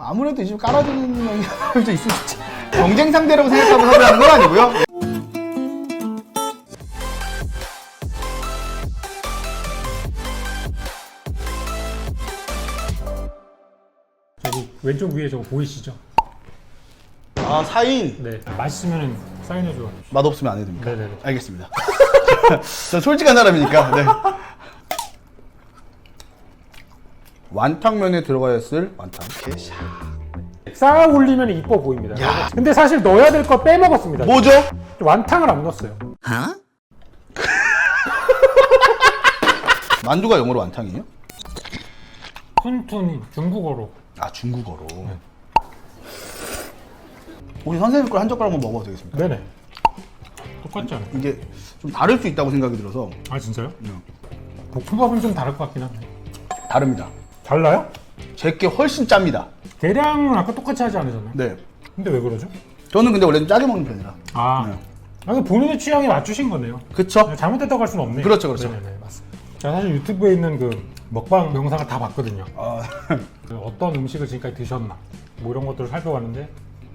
아무래도 이집 깔아주는 형이 좀 있을 수 있지. 경쟁 상대라고 생각하고 섭외하는 건 아니고요. 저기 왼쪽 위에 저거 보이시죠? 아, 사인. 네. 맛있으면 사인해줘. 맛없으면 안 해도 됩니까? 네네네. 알겠습니다. 저 솔직한 사람이니까. 네. 완탕면에 들어가야 했을 완탕. 이렇게 샤. 쌓아 올리면 이뻐 보입니다. 근데 사실 넣어야 될 거 빼먹었습니다. 뭐죠? 완탕을 안 넣었어요. 만두가 영어로 완탕이에요? 푼툰이 중국어로. 아, 중국어로. 우리 선생님 걸 한 젓가락 한번 먹어도 되겠습니까? 네네. 똑같지 않아요? 이게 좀 다를 수 있다고 생각이 들어서 아 진짜요? 응. 볶음밥은 좀 다를 것 같긴 한데. 다릅니다. 달라요? 제게 훨씬 짭니다. 계량은 아까 똑같이 하지 않으셨나요? 네. 근데 왜 그러죠? 저는 근데 원래 좀 짜게 먹는 편이라. 아, 네. 아 그 본인의 취향에 맞추신 거네요. 그쵸? 잘못됐다고 할 수는 없네요. 그렇죠, 그렇죠. 네네네, 맞습니다. 제가 사실 유튜브에 있는 그 먹방 영상을 다 봤거든요. 아, 그 어떤 음식을 지금까지 드셨나 뭐 이런 것들을 살펴봤는데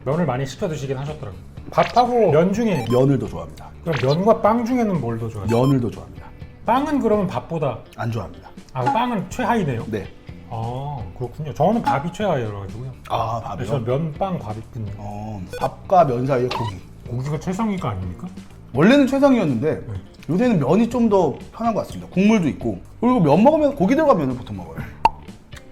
면을 많이 시켜 드시긴 하셨더라고요. 밥하고 면 중에 면을 더 좋아합니다. 그럼 면과 빵 중에는 뭘 더 좋아하세요? 면을 더 좋아합니다. 빵은 그러면 밥보다 안 좋아합니다. 아 빵은 최하위네요. 네. 아 그렇군요. 저는 밥이 최하위라 가지고요. 아, 그래서 밥이요? 면빵 밥이군요. 어, 밥과 면 사이에 고기. 고기가 최상위가 아닙니까? 원래는 최상이었는데 요새는 면이 좀 더 편한 것 같습니다. 국물도 있고 그리고 면 먹으면 고기 들어간 면을 보통 먹어요.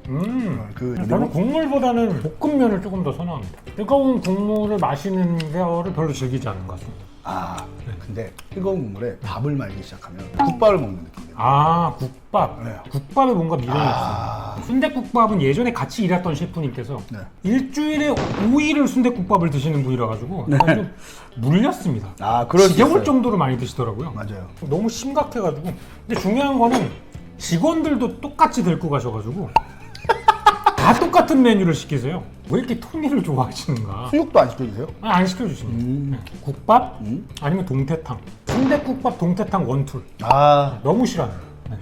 음. 그 저는 국물보다는 볶음면을 조금 더 선호합니다. 뜨거운 국물을 마시는 거를 별로 즐기지 않는 것 같습니다. 아 근데 뜨거운 국물에 밥을 말기 시작하면 국밥을 먹는 느낌이에요. 아 국밥. 네. 국밥에 뭔가 미련이 아. 있어요. 순대국밥은 예전에 같이 일했던 셰프님께서 네. 일주일에 5일을 순대국밥을 드시는 분이라 가지고 좀 물렸습니다. 아 그럴 수 지겨울 있어요. 정도로 많이 드시더라고요. 맞아요. 너무 심각해가지고. 근데 중요한 거는 직원들도 똑같이 들고 가셔가지고 다 똑같은 메뉴를 시키세요. 왜 이렇게 통일을 좋아하시는가? 수육도 안 시켜주세요? 아, 안 시켜주십니다. 네. 국밥 아니면 동태탕. 순대국밥, 동태탕 원툴. 아 너무 싫어합니다. 네.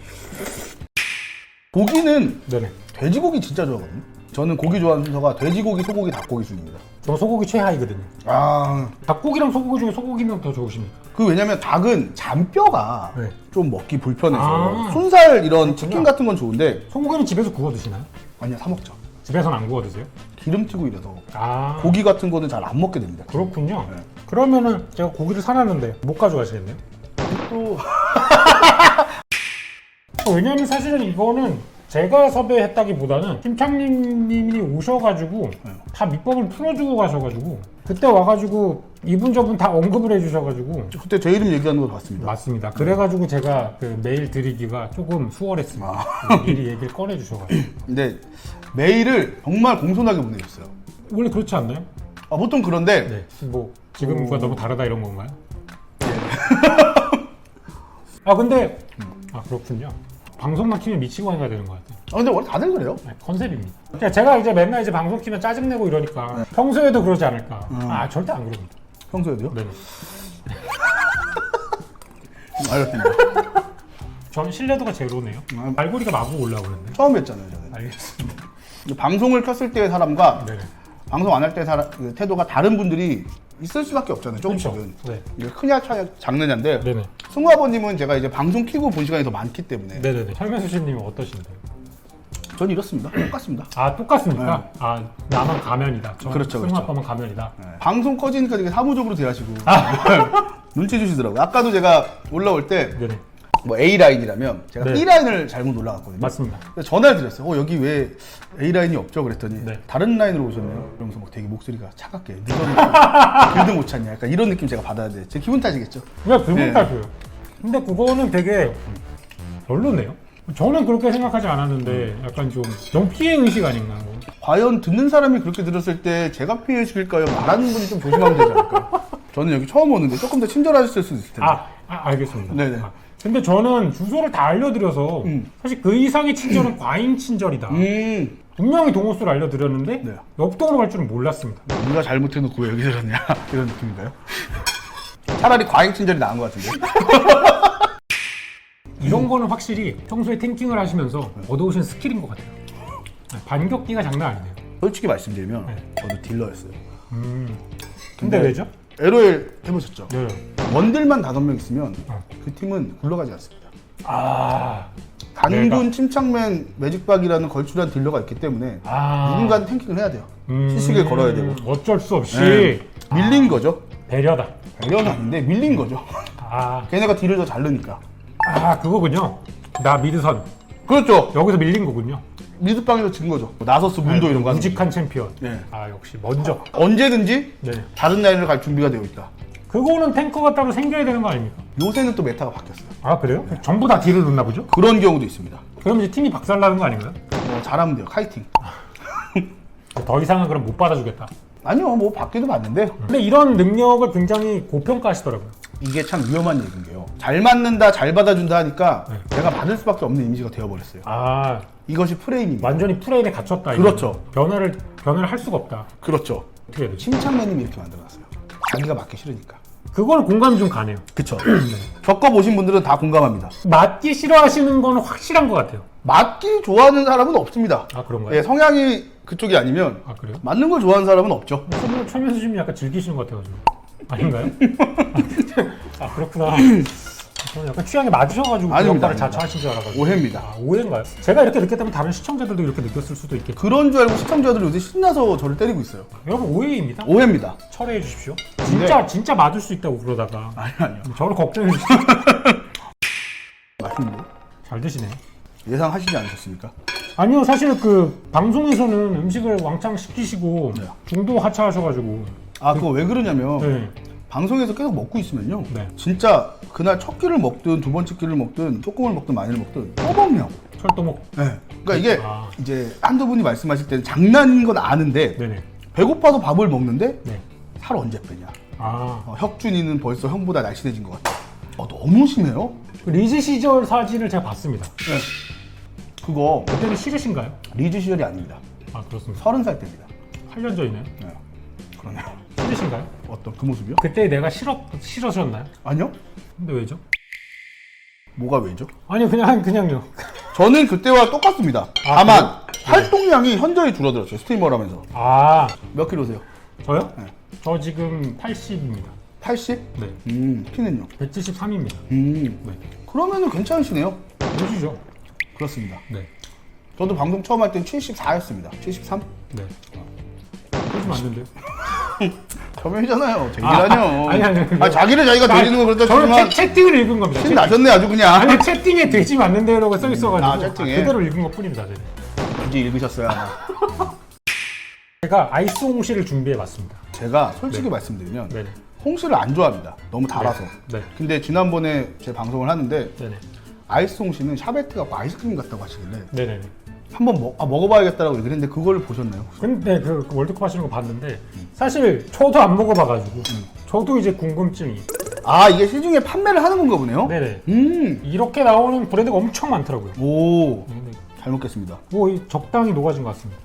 고기는 네네. 돼지고기 진짜 좋아하거든요. 저는 고기 좋아하는 순서가 돼지고기, 소고기, 닭고기 순입니다. 저 소고기 최하이거든요. 아, 닭고기랑 소고기 중에 소고기는 더 좋으십니까? 그 왜냐면 닭은 잔뼈가 네. 좀 먹기 불편해서 아. 순살 이런 치킨 같은 건 좋은데 소고기는 집에서 구워 드시나요? 아니야 사 먹죠. 집에서는 안 구워 드세요? 기름 튀고 이래서 아, 고기 같은 거는 잘 안 먹게 됩니다. 그렇군요. 네. 그러면은 제가 고기를 사놨는데 못 가져가시겠네요? 또 왜냐면 사실은 이거는 제가 섭외했다기보다는 팀장님이 오셔가지고 네. 다 밑밥을 풀어주고 가셔가지고 그때 와가지고 이분 저분 다 언급을 해주셔가지고 그때 제 이름 얘기하는 거 봤습니다. 맞습니다. 그래가지고 제가 그 메일 드리기가 조금 수월했습니다. 아. 미리 얘기를 꺼내주셔가지고 근데 메일을 정말 공손하게 보내줬어요. 원래 그렇지 않나요? 아, 보통 그런데 네. 뭐 지금과 너무 다르다 이런 건가요? 네. 아 근데 아 그렇군요. 방송만 키면 미치고 가야 되는 것 같아요. 아, 근데 원래 다들 그래요. 네, 컨셉입니다. 그러니까 제가 이제 맨날 이제 방송 키면 짜증 내고 이러니까 네. 평소에도 그러지 않을까? 음. 아 절대 안 그럽니다. 평소에도요? 네. 알겠습니다. 전 신뢰도가 제로네요. 아. 발골이가 마구 올라오는데. 처음 뵀잖아요, 저는. 알겠습니다. 방송을 켰을 때의 사람과 네네. 방송 안 할때 사람 그 태도가 다른 분들이 있을 수밖에 없잖아요. 그렇죠. 조금씩은. 네. 이게 크냐 차냐 작느냐인데 네네. 승우 아버님은 제가 이제 방송 키고 본 시간이 더 많기 때문에 네네네. 설명수씨님은 어떠신데요? 전 이렇습니다. 똑같습니다. 아 똑같습니까? 아 나만 가면이다. 저 네. 그렇죠, 승우 그렇죠. 아빠만 가면이다. 네. 방송 꺼지니까 되게 사무적으로 대하시고 아. 눈치 주시더라고요. 아까도 제가 올라올 때뭐네 네. A 라인이라면 제가 네. B 라인을 잘못 올라갔거든요. 맞습니다. 그래서 전화를 드렸어요. 어, 여기 왜 A 라인이 없죠? 그랬더니 네. 다른 라인으로 오셨네요. 그러면서 막 되게 목소리가 차갑게 늦었는데 길도 못 찾냐. 약간 이런 느낌 제가 받아야 돼. 제 기분 탓이겠죠. 그냥 그분 네. 탓이에요. 근데 그거는 되게 별로네요. 저는 그렇게 생각하지 않았는데 약간 좀 너무 피해 의식 아닌가. 뭐. 과연 듣는 사람이 그렇게 들었을 때 제가 피해시킬까요? 말하는 분이 좀 조심하면 되지 않을까? 저는 여기 처음 오는데 조금 더 친절하셨을 수도 있을 텐데. 아, 아, 알겠습니다. 네네. 아, 근데 저는 주소를 다 알려드려서 음. 사실 그 이상의 친절은 과잉 친절이다. 음, 분명히 동호수를 알려드렸는데 네. 옆동으로 갈 줄은 몰랐습니다. 누가 잘못해놓고 왜 여기 들었냐 이런 느낌인가요? 차라리 과잉 친절이 나은 것 같은데. 이런 거는 확실히 평소에 탱킹을 하시면서 얻어오신 스킬인 것 같아요. 네, 반격기가 장난 아니네요. 솔직히 말씀드리면 네. 저도 딜러였어요. 음. 근데 근데- 왜죠? LOL 해보셨죠? 네. 원딜만 다섯 명 있으면 어. 그 팀은 굴러가지 않습니다. 아. 단군 내가- 침착맨 매직박이라는 걸출한 딜러가 있기 때문에 아. 누군가는 탱킹을 해야 돼요. 음. 시식을 걸어야 되고. 어쩔 수 없이 네. 밀린 거죠. 배려다. 배려는 아닌데 밀린 거죠. 아. 걔네가 딜을 더 잘 넣으니까. 아, 그거군요. 나 미드선. 그렇죠. 여기서 밀린 거군요. 미드방에서 진 거죠. 뭐 나서스 문도 이런 거. 하는 우직한 챔피언. 네. 아, 역시 먼저. 거. 언제든지 네. 다른 라인을 갈 준비가 되어 있다. 그거는 탱커가 따로 생겨야 되는 거 아닙니까? 요새는 또 메타가 바뀌었어요. 아, 그래요? 전부 다 딜을 넣나 보죠? 그런 경우도 있습니다. 그럼 이제 팀이 박살나는 거 아닌가요? 어, 잘하면 돼요. 카이팅. 더 이상은 그럼 못 받아주겠다. 아니요, 뭐 받기도 받는데 근데 이런 능력을 굉장히 고평가하시더라고요. 이게 참 위험한 얘기인 게요. 잘 맞는다, 잘 받아준다 하니까 네. 내가 받을 수밖에 없는 이미지가 되어버렸어요. 아, 이것이 프레임입니다. 완전히 프레임에 갇혔다. 이거. 그렇죠. 변화를 변화를 할 수가 없다. 그렇죠. 어떻게 해야 되지? 침착맨님이 이렇게 만들어놨어요. 자기가 맞기 싫으니까. 그걸 공감이 좀 가네요. 그쵸. 겪어보신 분들은 다 공감합니다. 맞기 싫어하시는 건 확실한 것 같아요. 맞기 좋아하는 사람은 없습니다. 아 그런가요? 예, 성향이 그쪽이 아니면 아 그래요? 맞는 걸 좋아하는 사람은 없죠. 최면 최면수님이 약간 즐기시는 것 같아가지고 아닌가요? 아 그렇구나. 저는 약간 취향에 맞으셔가지고 그 아닙니다, 역할을 아닙니다. 자처하신 줄 알아가지고. 오해입니다. 아 오해인가요? 제가 이렇게 느꼈다면 다른 시청자들도 이렇게 느꼈을 수도 있겠죠. 그런 줄 알고 시청자들이 요새 신나서 저를 때리고 있어요. 여러분 오해입니다. 오해입니다. 철회해 주십시오. 진짜 진짜 맞을 수 있다고 그러다가 아니, 아니요. 저를 걱정해 주시고 맛있는데? 잘 드시네. 예상하시지 않으셨습니까? 아니요 사실 그 방송에서는 음식을 왕창 시키시고 네. 중도 하차하셔가지고 아, 그거 왜 그러냐면 네. 방송에서 계속 먹고 있으면요. 네. 진짜 그날 첫 끼를 먹든 두 번째 끼를 먹든 조금을 먹든 많이를 먹든 또 먹냐. 철도목 네. 그러니까 이게 아. 이제 한두 분이 말씀하실 때는 장난인 건 아는데 네네 배고파서 밥을 먹는데 네. 살 언제 빼냐. 아 어, 혁준이는 벌써 형보다 날씬해진 것 같아. 어, 너무 심해요. 그 리즈 시절 사진을 제가 봤습니다. 네. 그거 그때는 싫으신가요? 리즈 시절이 아닙니다. 아 그렇습니다. 서른 살 때입니다. 8년 전이네 요. 네. 그러네요. 싫으신가요? 어떤 그 모습이요? 그때 내가 싫었 싫으셨나요? 아니요. 근데 왜죠? 뭐가 왜죠? 아니요 그냥 그냥요. 저는 그때와 똑같습니다. 아, 다만 활동량이 현저히 줄어들었어요. 스트리머를 하면서. 아 몇 킬로세요? 저요? 네. 저 지금 80입니다. 80? 네. 음, 키는요? 173입니다. 음. 네. 그러면은 괜찮으시네요. 보시죠. 그렇습니다. 네. 저도 방송 처음 할 땐 74였습니다. 73? 네. 그러지 맞는데. 저 명이잖아요. 제기라뇨. 아, 아니, 아니, 그거- 자기를 자기가 되지는 건 그렇다 저는 치지만 채, 채팅을 읽은 겁니다. 신 채팅. 나셨네 아주 그냥. 아니 채팅에 되지 않는데요라고 써 있어가지고 아, 채팅에. 그대로 읽은 것 뿐입니다. 저는. 이제 읽으셨어요. 아마. 제가 아이스 홍시를 준비해 봤습니다. 제가 솔직히 네. 말씀드리면 네네. 홍시를 안 좋아합니다. 너무 달아서. 네. 근데 지난번에 제 방송을 하는데 네네. 아이스 홍시는 샤베트 갖고 아이스크림 같다고 하시길래 네네네. 한번 먹, 아, 먹어봐야겠다라고 얘기를 했는데 그걸 보셨나요? 근데 그, 그 월드컵 하시는 거 봤는데 사실 저도 안 먹어봐가지고 저도 이제 궁금증이. 아 이게 시중에 판매를 하는 건가 보네요. 네네. 음. 이렇게 나오는 브랜드가 엄청 많더라고요. 오. 근데 잘 먹겠습니다. 뭐이 적당히 녹아진 것 같습니다.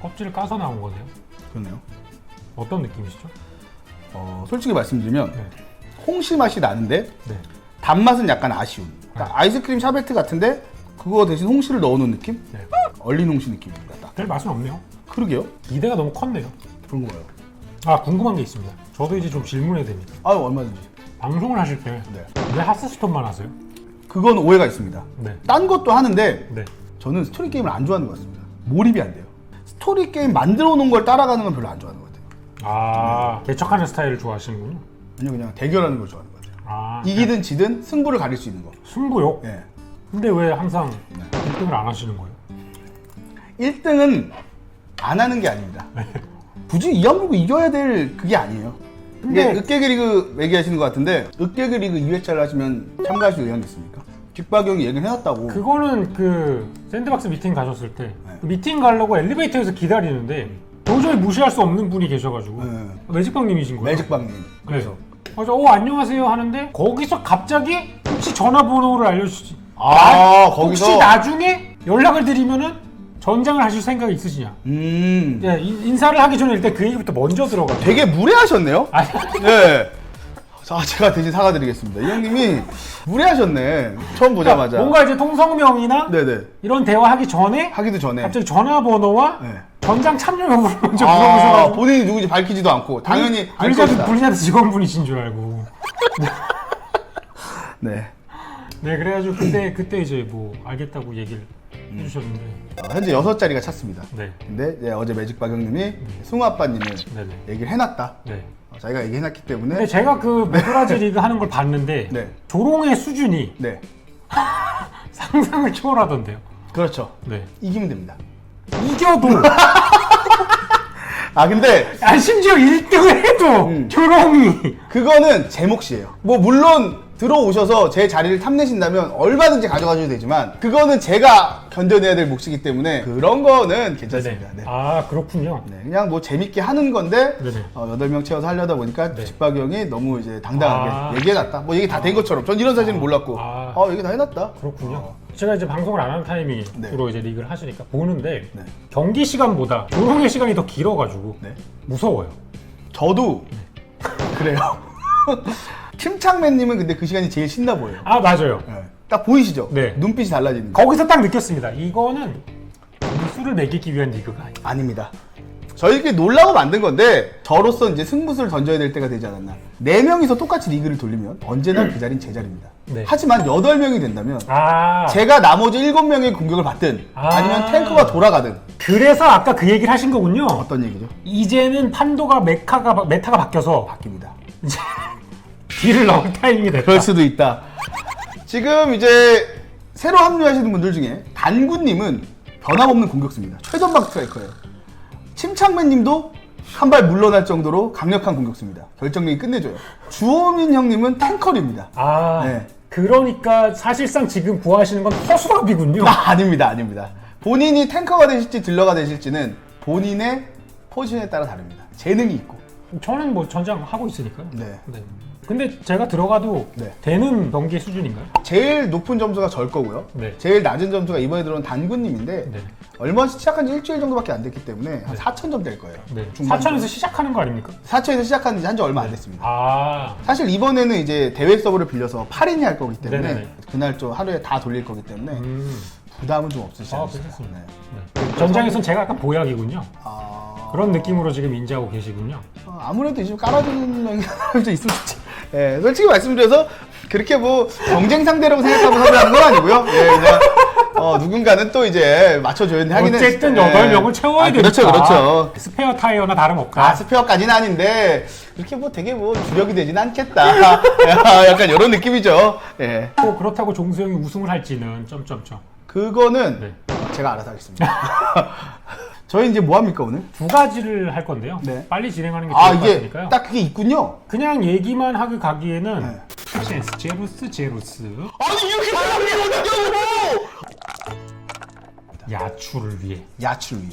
껍질을 까서 나온 거네요. 그러네요. 어떤 느낌이시죠? 어, 솔직히 말씀드리면 네. 홍시 맛이 나는데 네. 단맛은 약간 아쉬운. 그러니까 아이스크림 샤베트 같은데 그거 대신 홍시를 넣어놓은 느낌? 네. 얼린 홍시 느낌입니다. 딱. 별 맛은 없네요. 그러게요. 기대가 너무 컸네요. 그런 거예요. 아 궁금한 게 있습니다. 저도 이제 좀 질문해야 됩니다. 아 얼마든지. 방송을 하실 때 왜 네. 하스스톤만 하세요? 그건 오해가 있습니다. 네. 딴 것도 하는데 네. 저는 스토리 게임을 안 좋아하는 것 같습니다. 몰입이 안 돼요. 스토리 게임 만들어 놓은 걸 따라가는 건 별로 안 좋아하는 것 같아요. 아 개척하는 스타일을 좋아하시는군요. 아니요 그냥 대결하는 걸 같아요. 아 이기든 지든 승부를 가릴 수 있는 거. 승부욕. 예. 근데 왜 항상 네. 1등을 안 하시는 거예요? 1등은 안 하는 게 아닙니다. 굳이 이왕 보고 이겨야 될 그게 아니에요. 이게 근데- 으깨기 리그 얘기하시는 것 같은데 으깨기 리그 2회차를 하시면 참가하실 의향이 있습니까? 직박형이 얘기를 해놨다고. 그거는 그 샌드박스 미팅 가셨을 때 네. 그 미팅 가려고 엘리베이터에서 기다리는데 도저히 무시할 수 없는 분이 계셔가지고 네. 매직방님이신 거예요. 매직방님. 그래서. 그래서 어 안녕하세요 하는데 거기서 갑자기 혹시 전화번호를 알려주시. 아, 나- 거기서? 혹시 나중에 연락을 드리면은 전장을 하실 생각이 있으시냐? 음. 예, 인- 인사를 하기 전에 일단 그 얘기부터 먼저 들어가. 되게 무례하셨네요? 아니, 예. 자, 제가 대신 사과드리겠습니다. 이 형님이 무례하셨네. 처음 보자마자. 뭔가 이제 통성명이나 네네. 이런 대화하기 전에 하기도 전에. 갑자기 전화번호와 네. 전장 참여 여부를 먼저 아, 물어보셔가지고 본인이 누군지 밝히지도 않고 당연히 알 블리자드 것이다. 블리자드 직원분이신 줄 알고. 네. 네, 그래가지고 그때 그때 이제 뭐 알겠다고 얘기를 음. 해주셨는데, 어, 현재 여섯 자리가 찼습니다. 네, 근데 이제 어제 매직박 형님이 승우 아빠님을 네, 네, 얘기를 해놨다. 네. 어, 자기가 얘기해놨기 근데 때문에 제가 그 메토라지 리그 하는 걸 봤는데 네. 조롱의 수준이 네. 상상을 초월하던데요. 그렇죠. 네. 이기면 됩니다. 이겨도 아 근데 아 심지어 1등을 해도 음. 조롱이 그거는 제 몫이에요. 뭐 물론 들어오셔서 제 자리를 탐내신다면 얼마든지 가져가셔도 되지만 그거는 제가 견뎌내야 될 몫이기 때문에 그런 거는 괜찮습니다. 네. 아 그렇군요. 네, 그냥 뭐 재밌게 하는 건데 네네. 어, 8명 채워서 하려다 보니까 네. 직박이 형이 너무 이제 당당하게 아. 얘기해놨다. 뭐 얘기 다 된 것처럼 전 이런 사실은 몰랐고 아. 어 얘기 다 해놨다. 그렇군요. 제가 이제 방송을 안 하는 네. 주로 이제 리그를 하시니까 보는데 네. 경기 시간보다 조롱의 시간이 더 길어가지고 네. 무서워요. 저도 그래요. 침착맨님은 근데 그 시간이 제일 신나 보여요. 아 맞아요. 네. 딱 보이시죠? 네. 눈빛이 달라지는 거. 거기서 딱 느꼈습니다. 이거는 수를 매기기 위한 리그가 아니야. 아닙니다. 저희끼리 놀라고 만든 건데 저로서 이제 승부수를 던져야 될 때가 되지 않았나. 네 명이서 똑같이 리그를 돌리면 언제나 그 자리는 제 자리입니다. 네. 하지만 여덟 명이 된다면 아 제가 나머지 일곱 명의 공격을 받든 아. 아니면 탱커가 돌아가든 그래서 아까 그 얘기를 하신 거군요. 어떤 얘기죠? 이제는 판도가 메카가 메타가 바뀌어서 바뀝니다. 이제 딜을 넣을 타이밍이 됐다. 그럴 수도 있다. 지금 이제 새로 합류하시는 분들 중에 단군님은 변함없는 공격수입니다. 최전방 스트라이커예요. 침착맨님도 한 발 물러날 정도로 강력한 공격수입니다. 결정력이 끝내줘요. 주호민 형님은 탱커입니다. 아 네. 그러니까 사실상 지금 구하시는 건 허수아비군요. 아, 아닙니다, 아닙니다. 본인이 탱커가 되실지 딜러가 되실지는 본인의 포지션에 따라 다릅니다. 재능이 있고. 저는 뭐 전장 하고 있으니까요. 네. 근데 제가 들어가도 네. 되는 경기 수준인가요? 제일 높은 점수가 절 거고요. 네. 제일 낮은 점수가 이번에 들어온 단군님인데 네. 얼마 시작한 지 일주일 정도밖에 안 됐기 때문에 한 4천 점 될 거예요. 네. 중반 사천에서 시작하는 거 아닙니까? 4천에서 시작한 지 한 지 얼마 안 됐습니다. 아 사실 이번에는 이제 대회 서버를 빌려서 8인이 할 거기 때문에 네네네. 그날 좀 하루에 다 돌릴 거기 때문에 음. 부담은 좀 없으시지 아? 괜찮습니다. 네. 네. 전장에선 제가 약간 보약이군요. 아... 그런 느낌으로 지금 인지하고 계시군요. 어, 아무래도 이제 깔아주는 명이 좀 있으면 좋지. 예, 솔직히 말씀드려서 그렇게 뭐 경쟁 상대라고 생각하고 섭외하는 건 아니고요. 예, 그냥 어, 누군가는 또 이제 맞춰줘야 되는 하긴 어쨌든 했- 여덟 예. 명을 채워야 아, 되니까. 그렇죠, 그렇죠. 스페어 타이어나 다름없다. 아, 스페어까지는 아닌데 이렇게 뭐 되게 뭐 주력이 되진 않겠다. 약간 이런 느낌이죠. 예. 또 그렇다고 종수형이 우승을 할지는 점점점. 그거는 네. 제가 알아서 하겠습니다. 저희 이제 뭐 합니까 오늘? 두 가지를 할 건데요. 네. 빨리 진행하는 게 좋을 아 것 이게 같으니까요. 딱 그게 있군요. 그냥 얘기만 하고 가기에는 네. 푸시엔스 제루스 제루스 아니 이렇게 사람이 어디냐고! 야추를 위해 야출 위에.